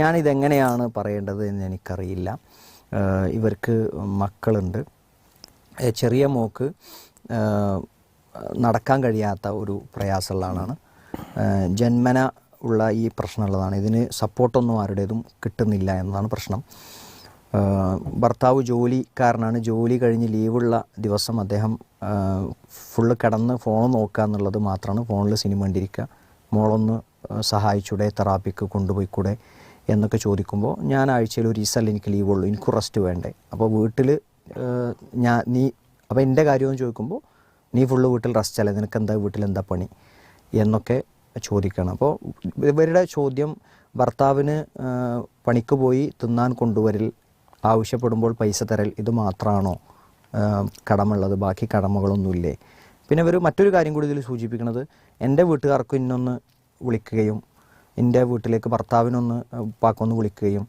ഞാനിതെങ്ങനെയാണ് പറയേണ്ടത് എന്ന് എനിക്കറിയില്ല ഇവർക്ക് മക്കളുണ്ട്. ചെറിയ മോക്ക് നടക്കാൻ കഴിയാത്ത ഒരു പ്രയാസമുള്ള ആളാണ്. ജന്മന ഉള്ള ഈ പ്രശ്നമുള്ളതാണ്. ഇതിന് സപ്പോർട്ടൊന്നും ആരുടേതും കിട്ടുന്നില്ല എന്നതാണ് പ്രശ്നം. ഭർത്താവ് ജോലിക്കാരനാണ്. ജോലി കഴിഞ്ഞ് ലീവുള്ള ദിവസം അദ്ദേഹം ഫുള്ള് കിടന്ന് ഫോൺ നോക്കുക എന്നുള്ളത് മാത്രമാണ്. ഫോണിൽ സിനിമ കണ്ടിരിക്കുക. മോളൊന്ന് സഹായിച്ചൂടെ തെറാപ്പിക്ക് കൊണ്ടുപോയിക്കൂടെ എന്നൊക്കെ ചോദിക്കുമ്പോൾ ഞാൻ ആഴ്ചയിൽ ഒരു ഈസല്ല എനിക്ക് ലീവുള്ളൂ എനിക്ക് റെസ്റ്റ് വേണ്ടേ. അപ്പോൾ വീട്ടിൽ ഞാൻ നീ അപ്പോൾ എന്റെ കാര്യമെന്ന് ചോദിക്കുമ്പോൾ നീ ഫുള്ള് വീട്ടിൽ റെസ്റ്റ് അല്ലേ? നിനക്ക് എന്താ വീട്ടിൽ എന്താ പണി? എന്നൊക്കെ ചോദിക്കണം. അപ്പോൾ ഇവരുടെ ചോദ്യം ഭർത്താവിന് പണിക്ക് പോയി തിന്നാൻ കൊണ്ടുവരൽ ആവശ്യപ്പെടുമ്പോൾ പൈസ തരൽ ഇത് മാത്രമാണോ കടമുള്ളത്? ബാക്കി കടമകളൊന്നുമില്ലേ? പിന്നെ ഇവർ മറ്റൊരു കാര്യം കൂടി ഇതിൽ സൂചിപ്പിക്കുന്നത് എന്റെ വീട്ടുകാർക്കും ഇന്നൊന്ന് വിളിക്കുകയും എന്റെ വീട്ടിലേക്ക് ഭർത്താവിനൊന്ന് ഉപ്പാക്കൊന്ന് വിളിക്കുകയും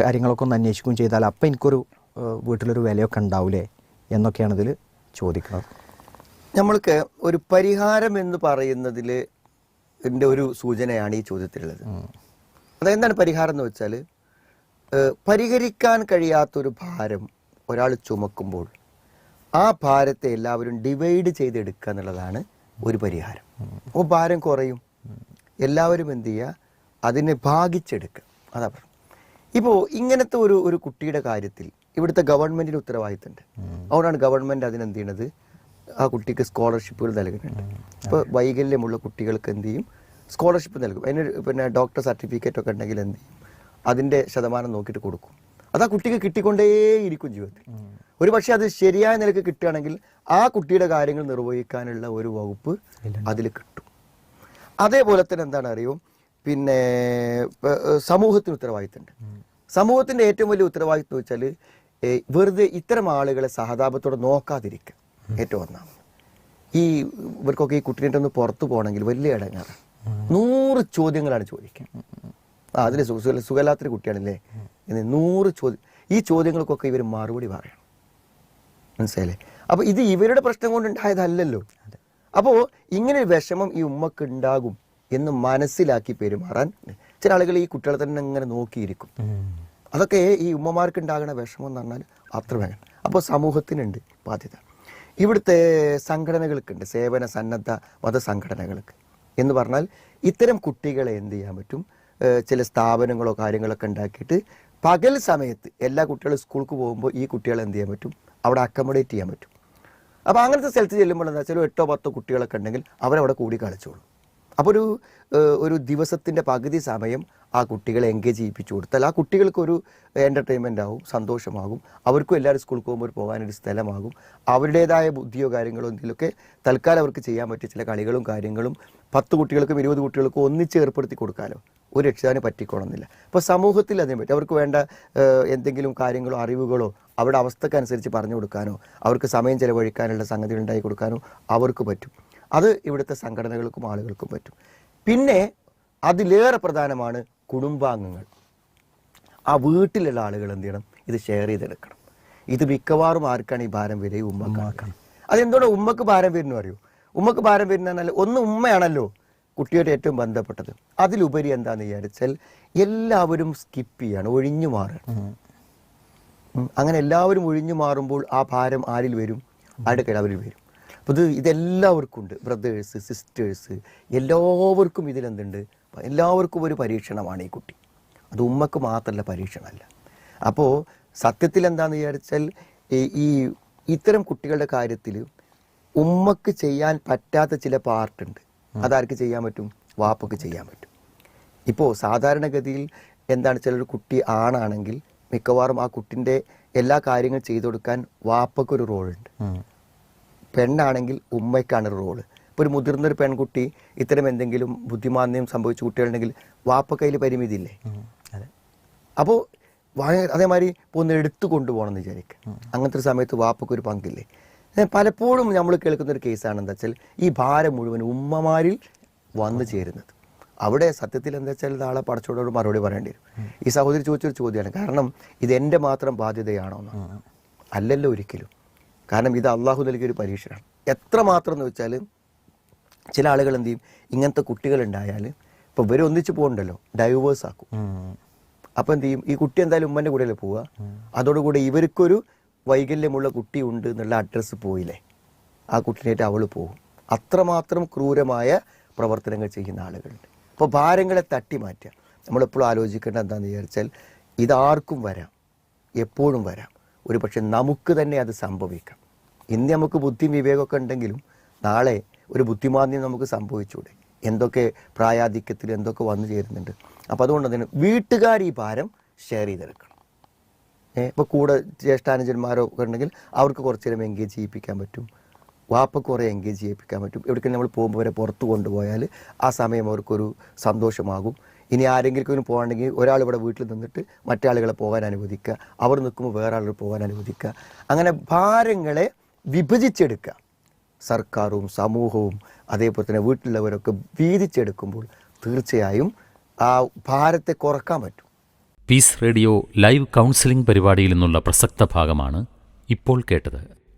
കാര്യങ്ങളൊക്കെ ഒന്ന് അന്വേഷിക്കുകയും ചെയ്താൽ അപ്പം എനിക്കൊരു വീട്ടിലൊരു വിലയൊക്കെ ഉണ്ടാവില്ലേ എന്നൊക്കെയാണ് ഇതിൽ ചോദിക്കുന്നത്. നമ്മൾക്ക് ഒരു പരിഹാരം എന്ന് പറയുന്നതിൽ എന്റെ ഒരു സൂചനയാണ് ഈ ചോദ്യത്തിലുള്ളത്. അതെന്താണ് പരിഹാരം എന്ന് വെച്ചാൽ പരിഹരിക്കാൻ കഴിയാത്തൊരു ഭാരം ഒരാൾ ചുമക്കുമ്പോൾ ആ ഭാരത്തെ എല്ലാവരും ഡിവൈഡ് ചെയ്തെടുക്കുക എന്നുള്ളതാണ് ഒരു പരിഹാരം. അപ്പോൾ ഭാരം കുറയും. എല്ലാവരും എന്ത് ചെയ്യുക? അതിനെ ഭാഗിച്ചെടുക്കുക. അതാ പറഞ്ഞു ഇപ്പോൾ ഇങ്ങനത്തെ ഒരു ഒരു കുട്ടിയുടെ കാര്യത്തിൽ ഇവിടുത്തെ ഗവൺമെന്റിന് ഉത്തരവാദിത്തമുണ്ട്. അതുകൊണ്ടാണ് ഗവൺമെന്റ് അതിനെന്ത് ചെയ്യണത്? ആ കുട്ടിക്ക് സ്കോളർഷിപ്പുകൾ നൽകുന്നുണ്ട്. ഇപ്പോൾ വൈകല്യമുള്ള കുട്ടികൾക്ക് എന്ത് ചെയ്യും? സ്കോളർഷിപ്പ് നൽകും. അതിന് പിന്നെ ഡോക്ടർ സർട്ടിഫിക്കറ്റ് ഒക്കെ ഉണ്ടെങ്കിൽ എന്ത് ചെയ്യും? അതിന്റെ ശതമാനം നോക്കിയിട്ട് കൊടുക്കും. അത് ആ കുട്ടിക്ക് കിട്ടിക്കൊണ്ടേയിരിക്കും ജീവിതത്തിൽ. ഒരു പക്ഷേ അത് ശരിയായ നിലയ്ക്ക് കിട്ടുകയാണെങ്കിൽ ആ കുട്ടിയുടെ കാര്യങ്ങൾ നിർവഹിക്കാനുള്ള ഒരു വകുപ്പ് അതിൽ കിട്ടും. അതേപോലെ തന്നെ എന്താണ് അറിയോ പിന്നെ സമൂഹത്തിന് ഉത്തരവാദിത്തമുണ്ട്. സമൂഹത്തിന്റെ ഏറ്റവും വലിയ ഉത്തരവാദിത്വം വെച്ചാൽ വെറുതെ ഇത്തരം ആളുകളെ സഹതാപത്തോടെ നോക്കാതിരിക്കുക. ഏറ്റവും ഒന്നാമത്. ഈ ഇവർക്കൊക്കെ ഈ കുട്ടീന്റെ ഒന്ന് പുറത്തു പോകണമെങ്കിൽ വലിയ ഇടങ്ങാറ് നൂറ് ചോദ്യങ്ങളാണ് ചോദിക്കുക. ആ അതിൽ സുഖലാത്രി കുട്ടിയാണല്ലേ? എന്ന് നൂറ് ചോദ്യം ഈ ചോദ്യങ്ങൾക്കൊക്കെ ഇവർ മറുപടി പറയണം. മനസ്സിലായില്ലേ? അപ്പൊ ഇത് ഇവരുടെ പ്രശ്നം കൊണ്ട് ഉണ്ടായതല്ലല്ലോ അപ്പോ ഇങ്ങനെ ഒരു വിഷമം ഈ ഉമ്മക്ക് ഉണ്ടാകും എന്ന് മനസ്സിലാക്കി പെരുമാറാൻ ചില ആളുകൾ ഈ കുട്ടികളെ തന്നെ ഇങ്ങനെ നോക്കിയിരിക്കും. അതൊക്കെ ഈ ഉമ്മമാർക്ക് ഉണ്ടാകുന്ന വിഷമം എന്ന് പറഞ്ഞാൽ അത്ര വേണം. അപ്പോൾ സമൂഹത്തിനുണ്ട് ബാധ്യത. ഇവിടുത്തെ സംഘടനകൾക്കുണ്ട് സേവന സന്നദ്ധ മതസംഘടനകൾക്ക്. എന്ന് പറഞ്ഞാൽ ഇത്തരം കുട്ടികളെ എന്ത് ചെയ്യാൻ പറ്റും? ചില സ്ഥാപനങ്ങളോ കാര്യങ്ങളൊക്കെ ഉണ്ടാക്കിയിട്ട് പകൽ സമയത്ത് എല്ലാ കുട്ടികളും സ്കൂൾക്ക് പോകുമ്പോൾ ഈ കുട്ടികളെ എന്ത് ചെയ്യാൻ പറ്റും? അവിടെ അക്കോമഡേറ്റ് ചെയ്യാൻ പറ്റും. അപ്പോൾ അങ്ങനത്തെ സ്ഥലത്ത് ചെല്ലുമ്പോൾ എന്താ വെച്ചാൽ എട്ടോ പത്തോ കുട്ടികളൊക്കെ ഉണ്ടെങ്കിൽ അവരവിടെ കൂടി കളിച്ചോളും. അപ്പോൾ ഒരു ഒരു ദിവസത്തിന്റെ പകുതി സമയം ആ കുട്ടികളെ എൻഗേജ് ചെയ്യിപ്പിച്ചു കൊടുത്താൽ ആ കുട്ടികൾക്കൊരു എന്റർടൈൻമെന്റ് ആവും സന്തോഷമാകും. അവർക്കും എല്ലാവരും സ്കൂളിൽ പോകുമ്പോൾ പോകാനൊരു സ്ഥലമാകും. അവരുടേതായ ബുദ്ധിയോ കാര്യങ്ങളോ എന്തെങ്കിലുമൊക്കെ തൽക്കാലം അവർക്ക് ചെയ്യാൻ പറ്റിയ ചില കളികളും കാര്യങ്ങളും പത്ത് കുട്ടികൾക്കും ഇരുപത് കുട്ടികൾക്കും ഒന്നിച്ച് ഏർപ്പെടുത്തി കൊടുക്കാമല്ലോ ഒരു രക്ഷിതാവിന് പറ്റിക്കോണമെന്നില്ല അപ്പോൾ സമൂഹത്തിൽ അതിനെ പറ്റി അവർക്ക് വേണ്ട എന്തെങ്കിലും കാര്യങ്ങളോ അറിവുകളോ അവരുടെ അവസ്ഥക്കനുസരിച്ച് പറഞ്ഞു കൊടുക്കാനോ അവർക്ക് സമയം ചെലവഴിക്കാനുള്ള സംഗതി ഉണ്ടാക്കി കൊടുക്കാനോ അവർക്ക് പറ്റും. അത് ഇവിടുത്തെ സംഘടനകൾക്കും ആളുകൾക്കും പറ്റും. പിന്നെ അതിലേറെ പ്രധാനമാണ് കുടുംബാംഗങ്ങൾ. ആ വീട്ടിലുള്ള ആളുകൾ എന്ത് ചെയ്യണം? ഇത് ഷെയർ ചെയ്തെടുക്കണം. ഇത് മിക്കവാറും ആർക്കാണ് ഈ ഭാരം വരെ ഉമ്മക്കാണ് അതെന്തുകൊണ്ട് ഉമ്മക്ക് ഭാരം വരുന്നു അറിയൂ? ഉമ്മക്ക് ഭാരം വരുന്ന ഒന്ന് ഉമ്മയാണല്ലോ കുട്ടിയോട് ഏറ്റവും ബന്ധപ്പെട്ടത്. അതിലുപരി എന്താണെന്ന് വിചാരിച്ചാൽ എല്ലാവരും സ്കിപ്പ് ചെയ്യാണ് ഒഴിഞ്ഞു മാറുകയാണ്. അങ്ങനെ എല്ലാവരും ഒഴിഞ്ഞു മാറുമ്പോൾ ആ ഭാരം ആരിൽ വരും? ആരുടെ കയ്യിൽ അവരിൽ വരും? അപ്പോൾ ഇത് ഇതെല്ലാവർക്കും ഉണ്ട്. ബ്രദേഴ്സ് സിസ്റ്റേഴ്സ് എല്ലാവർക്കും ഇതിലെന്തുണ്ട്? എല്ലാവർക്കും ഒരു പരീക്ഷണമാണ് ഈ കുട്ടി. അത് ഉമ്മക്ക് മാത്രമല്ല പരീക്ഷണമല്ല. അപ്പോൾ സത്യത്തിൽ എന്താന്ന് വിചാരിച്ചാൽ ഈ ഇത്തരം കുട്ടികളുടെ കാര്യത്തിൽ ഉമ്മക്ക് ചെയ്യാൻ പറ്റാത്ത ചില പാർട്ടുണ്ട് അതാർക്ക് ചെയ്യാൻ പറ്റും? വാപ്പക്ക് ചെയ്യാൻ പറ്റും. ഇപ്പോൾ സാധാരണഗതിയിൽ എന്താണ് ചിലൊരു ഒരു കുട്ടി ആണാണെങ്കിൽ മിക്കവാറും ആ കുട്ടിന്റെ എല്ലാ കാര്യങ്ങളും ചെയ്തു കൊടുക്കാൻ വാപ്പക്കൊരു റോളുണ്ട്. പെണ്ണാണെങ്കിൽ ഉമ്മയ്ക്കാണ് റോൾ. ഇപ്പോൾ ഒരു മുതിർന്നൊരു പെൺകുട്ടി ഇത്തരം എന്തെങ്കിലും ബുദ്ധിമാന്യം സംഭവിച്ച കുട്ടികളുണ്ടെങ്കിൽ വാപ്പ കയ്യിൽ പരിമിതി ഇല്ലേ അതെ അപ്പോൾ അതേമാതിരി ഇപ്പോൾ ഒന്ന് എടുത്തു കൊണ്ടുപോകണം എന്ന് വിചാരിക്കുക അങ്ങനത്തെ ഒരു സമയത്ത് വാപ്പക്കൊരു പങ്കില്ലേ? പലപ്പോഴും നമ്മൾ കേൾക്കുന്ന ഒരു കേസാണ് എന്താ വെച്ചാൽ ഈ ഭാരം മുഴുവൻ ഉമ്മമാരിൽ വന്നു ചേരുന്നത്. അവിടെ സത്യത്തിൽ എന്താ വെച്ചാൽ നാളെ പടച്ചോടോട് മറുപടി പറയേണ്ടി വരും. ഈ സഹോദരി ചോദിച്ചൊരു ചോദ്യമാണ്. കാരണം ഇത് എന്റെ മാത്രം ബാധ്യതയാണോ എന്ന്. അല്ലല്ലോ ഒരിക്കലും. കാരണം ഇത് അള്ളാഹു നൽകിയൊരു പരീക്ഷയാണ്. എത്ര മാത്രം എന്ന് വെച്ചാൽ ചില ആളുകൾ എന്ത് ചെയ്യും? ഇങ്ങനത്തെ കുട്ടികൾ ഉണ്ടായാൽ ഇപ്പൊ ഇവർ ഒന്നിച്ച് പോകണ്ടല്ലോ. ഡൈവേഴ്സ് ആക്കും. അപ്പോൾ അപ്പൊ എന്ത് ചെയ്യും? ഈ കുട്ടി എന്തായാലും ഉമ്മന്റെ കൂടെയല്ലേ പോവുക? അതോടുകൂടി ഇവർക്കൊരു വൈകല്യമുള്ള കുട്ടി ഉണ്ട് എന്നുള്ള അഡ്രസ്സ് പോയില്ലേ? ആ കുട്ടിനായിട്ട് അവൾ പോകും. അത്രമാത്രം ക്രൂരമായ പ്രവർത്തനങ്ങൾ ചെയ്യുന്ന ആളുകളുണ്ട്. അപ്പോൾ ഭാരങ്ങളെ തട്ടി മാറ്റുക. നമ്മളെപ്പോഴും ആലോചിക്കേണ്ട എന്താണെന്ന് വിചാരിച്ചാൽ ഇതാർക്കും വരാം. എപ്പോഴും വരാം. ഒരു പക്ഷെ നമുക്ക് തന്നെ അത് സംഭവിക്കാം. ഇന്ന് നമുക്ക് ബുദ്ധിയും വിവേകമൊക്കെ ഉണ്ടെങ്കിലും നാളെ ഒരു ബുദ്ധിമാന്യം നമുക്ക് സംഭവിച്ചൂടെ എന്തൊക്കെ പ്രായാധിക്യത്തിൽ എന്തൊക്കെ വന്നു ചേരുന്നുണ്ട്? അപ്പോൾ അതുകൊണ്ട് തന്നെ വീട്ടുകാർ ഈ ഭാരം ഷെയർ ചെയ്തെടുക്കണം. ഇപ്പോൾ കൂടെ ജ്യേഷ്ഠാനുജന്മാരോ ഉണ്ടെങ്കിൽ അവർക്ക് കുറച്ച് നേരം എൻഗേജ് ചെയ്യിപ്പിക്കാൻ പറ്റും. വാപ്പ കുറേ എൻഗേജ് ചെയ്യിപ്പിക്കാൻ പറ്റും. എവിടേക്കും നമ്മൾ പോകുമ്പോൾ വരെ പുറത്ത് കൊണ്ടുപോയാൽ ആ സമയം അവർക്കൊരു സന്തോഷമാകും. ഇനി ആരെങ്കിലും പോകണമെങ്കിൽ ഒരാൾ ഇവിടെ വീട്ടിൽ നിന്നിട്ട് മറ്റേ ആളുകളെ പോകാൻ അനുവദിക്കുക. അവർ നിൽക്കുമ്പോൾ വേറെ ആളുകൾ പോകാൻ അനുവദിക്കുക. അങ്ങനെ ഭാരങ്ങളെ വിഭജിച്ചെടുക്കുക. സർക്കാരും സമൂഹവും അതേപോലെ തന്നെ വീട്ടിലുള്ളവരൊക്കെ വീതിച്ചെടുക്കുമ്പോൾ തീർച്ചയായും ആ ഭാരത്തെ കുറയ്ക്കാൻ പറ്റും. പീസ് റേഡിയോ ലൈവ് കൗൺസിലിംഗ് പരിപാടിയിൽ നിന്നുള്ള പ്രസക്ത ഭാഗമാണ് ഇപ്പോൾ കേട്ടത്.